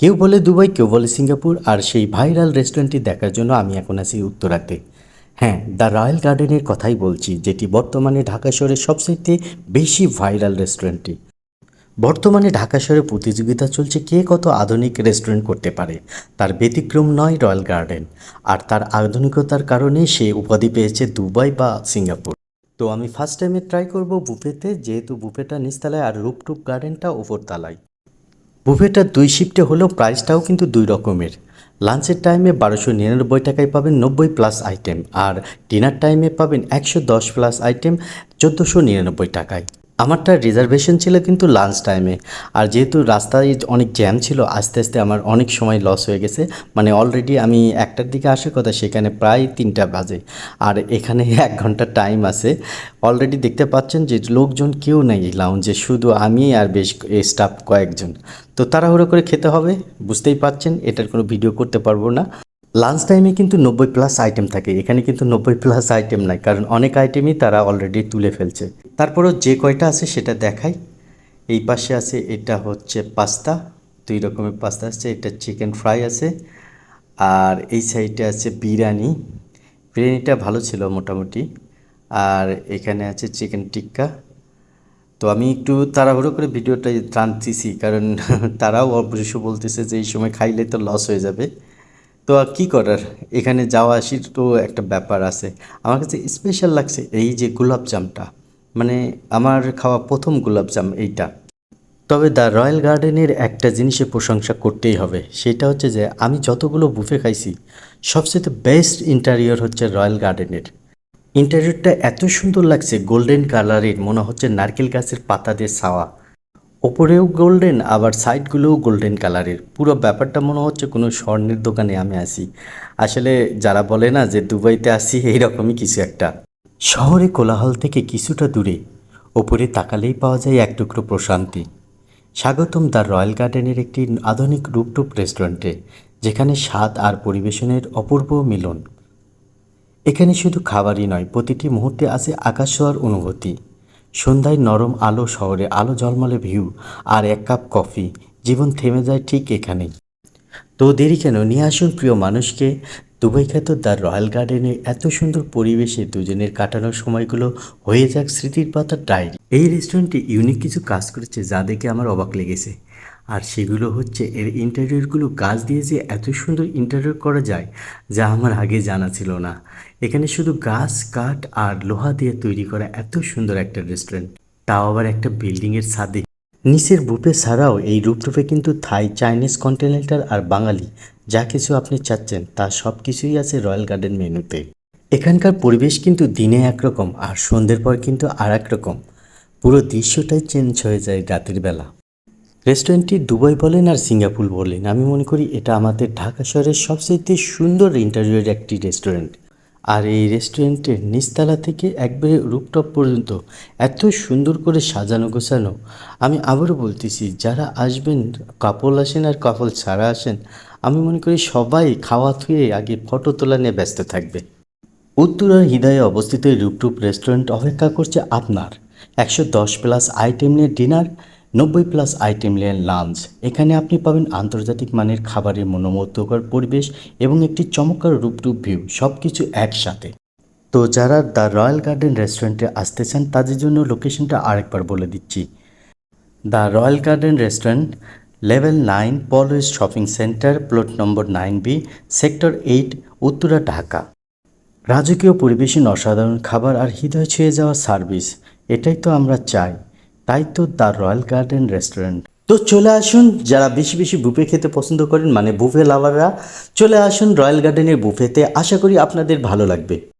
কেউ বলে দুবাই, কেউ বলে সিঙ্গাপুর, আর সেই ভাইরাল রেস্টুরেন্টটি দেখার জন্য আমি এখন আছি উত্তরাতে। হ্যাঁ দ্য রয়্যাল গার্ডেনের কথাই বলছি, যেটি বর্তমানে ঢাকা শহরের সবচেয়ে বেশি ভাইরাল রেস্টুরেন্টটি। বর্তমানে ঢাকা শহরে প্রতিযোগিতা চলছে কে কত আধুনিক রেস্টুরেন্ট করতে পারে, তার ব্যতিক্রম নয় রয়্যাল গার্ডেন, আর তার আধুনিকতার কারণে সে উপাধি পেয়েছে দুবাই বা সিঙ্গাপুর। তো আমি ফার্স্ট টাইমে ট্রাই করব বুফেতে, যেহেতু বুফেটা নিচতলায় আর রূপটুপ গার্ডেনটা ওপরতলায়। বুফেটা দুই শিফটে হলেও প্রাইসটাও কিন্তু দুই রকমের। লাঞ্চের টাইমে বারোশো নিরানব্বই টাকায় পাবেন নব্বই প্লাস আইটেম আর ডিনার টাইমে পাবেন একশো দশ প্লাস আইটেম চোদ্দোশো নিরানব্বই টাকায়। আমারটা রিজার্ভেশন ছিল কিন্তু লাঞ্চ টাইমে আর যেহেতু রাস্তায় অনেক জ্যাম ছিল, আস্তে আস্তে আমার অনেক সময় লস হয়ে গেছে। মানে অলরেডি আমি একটার দিকে আসার কথা, সেখানে প্রায় তিনটা বাজে। আর এখানে এক ঘণ্টা টাইম আছে। অলরেডি দেখতে পাচ্ছেন যে লোকজন কেউ নেই লাউঞ্জে শুধু আমি আর বেশ স্টাফ কয়েকজন। তো তাড়াহুড়ো করে খেতে হবে, বুঝতেই পাচ্ছেন, এটার কোনো ভিডিও করতে পারব না। লাঞ্চ টাইমে কিন্তু নব্বই প্লাস আইটেম থাকে। এখানে কিন্তু নব্বই প্লাস আইটেম নাই, কারণ অনেক আইটেমই তারা অলরেডি তুলে ফেলছে। তারপরেও যে কয়টা আছে সেটা দেখাই। এই পাশে আছে, এটা হচ্ছে পাস্তা, দুই রকমের পাস্তা আছে, এটা চিকেন ফ্রাই আছে। আর এই সাইডে আছে বিরিয়ানি। বিরিয়ানিটা ভালো ছিল মোটামুটি। আর এখানে আছে চিকেন টিক্কা। তো আমি একটু তাড়াহুড়ো করে ভিডিওটা টানতেছি, কারণ তারাও অবশ্য বলতেছে যে এই সময় খাইলে তো লস হয়ে যাবে। তো আর কী করার? এখানে যাওয়া আসির তো একটা ব্যাপার আছে। আমার কাছে স্পেশাল লাগছে এই যে গোলাপজামটা মানে আমার খাওয়া প্রথম গোলাপজাম এইটা। তবে দ্য রয়্যাল গার্ডেনের একটা জিনিসের প্রশংসা করতেই হবে, সেটা হচ্ছে যে আমি যতগুলো বুফে খাইছি, সবচেয়ে বেস্ট ইন্টারিয়র হচ্ছে রয়্যাল গার্ডেনের। ইন্টারিয়রটা এত সুন্দর লাগছে, গোল্ডেন কালারের, মনে হচ্ছে নারকেল গাছের পাতা দিয়ে ছাওয়া। ওপরেও গোল্ডেন, আবার সাইডগুলোও গোল্ডেন কালারের। পুরো ব্যাপারটা মনে হচ্ছে কোনো স্বর্ণের দোকানে আমি আসি আসলে যারা বলে না যে দুবাইতে আসি, এইরকমই কিছু একটা। শহরে কোলাহল থেকে কিছুটা দূরে, ওপরে তাকালেই পাওয়া যায় এক টুকরো প্রশান্তি। স্বাগতম দ্য রয়্যাল গার্ডেনের একটি আধুনিক রূপটুপ রেস্টুরেন্টে, যেখানে স্বাদ আর পরিবেশনের অপূর্ব মিলন। এখানে শুধু খাবারই নয়, প্রতিটি মুহূর্তে আছে আকাশ ছোঁয়ার অনুভূতি। সন্ধ্যায় নরম আলো, শহরে আলো ঝলমলে ভিউ আর এক কাপ কফি, জীবন থেমে যায় ঠিক এখানেই। তো দেরি কেন? নিয়ে আসুন প্রিয় মানুষকে দুবাই খ্যাত দ্য রয়্যাল গার্ডেনে এত সুন্দর পরিবেশে দুজনের কাটানোর সময়গুলো হয়ে যাক স্মৃতির পাতার ডায়েরি। এই রেস্টুরেন্টে ইউনিক কিছু কাজ করেছে যা দেখে আমার অবাক লেগেছে। আর সেগুলো হচ্ছে এর ইন্টারিয়রগুলো গাছ দিয়ে যে এত সুন্দর ইন্টারিয়র করা যায়, যা আমার আগে জানা ছিল না। এখানে শুধু গাছ, কাঠ আর লোহা দিয়ে তৈরি করা এত সুন্দর একটা রেস্টুরেন্ট তাও আবার একটা বিল্ডিংয়ের ছাদে নিচের বুফে ছাড়াও এই রূপটুপে কিন্তু থাই, চাইনিজ কন্টিনেন্টাল আর বাঙালি, যা কিছু আপনি চাচ্ছেন, তা সব কিছুই আছে রয়্যাল গার্ডেন মেনুতে। এখানকার পরিবেশ কিন্তু দিনে একরকম আর সন্ধ্যের পর কিন্তু আর রকম পুরো দৃশ্যটাই চেঞ্জ হয়ে যায় রাতের বেলা। রেস্টুরেন্টটি দুবাই বলেন আর সিঙ্গাপুর বলেন, আমি মনে করি এটা আমাদের ঢাকা শহরের সবচেয়ে সুন্দর ইন্টারভিউয়ের একটি রেস্টুরেন্ট। আর এই রেস্টুরেন্টের নিচতলা থেকে একবারে রুপটপ পর্যন্ত এত সুন্দর করে সাজানো গোছানো। আমি আবারও বলতেছি, যারা আসবেন, কাপল আসেন আর কাপল ছাড়া আসেন, আমি মনে করি সবাই খাওয়া থুয়ে আগে ফটো তোলা নিয়ে ব্যস্ত থাকবে। উত্তরার হৃদয়ে অবস্থিত এই রূপটুপ রেস্টুরেন্ট অপেক্ষা করছে আপনার। একশো দশ প্লাস আইটেম নিয়ে ডিনার নব্বই প্লাস আইটেম নিয়ে লাঞ্চ। এখানে আপনি পাবেন আন্তর্জাতিক মানের খাবারের মনোমুগ্ধকর পরিবেশ এবং একটি চমৎকার রূপটুপ ভিউ সব কিছু একসাথে। তো যারা দ্য রয়্যাল গার্ডেন রেস্টুরেন্টে আসতে চান, তাদের জন্য লোকেশনটা আরেকবার বলে দিচ্ছি। The royal garden restaurant, level nine Polwel shopping centre, plot number nine B, sector eight, Uttara, Dhaka. রাজকীয় পরিবেশন অসাধারণ খাবার আর হৃদয় ছুঁয়ে যাওয়া সার্ভিস, এটাই তো আমরা চাই। তাই তো দ্য রয়্যাল গার্ডেন রেস্টুরেন্ট। তো চলে আসুন, যারা বেশি বেশি বুফে খেতে পছন্দ করেন মানে বুফে লাভাররা, চলে আসুন রয়্যাল গার্ডেনের বুফেতে। আশা করি আপনাদের ভালো লাগবে।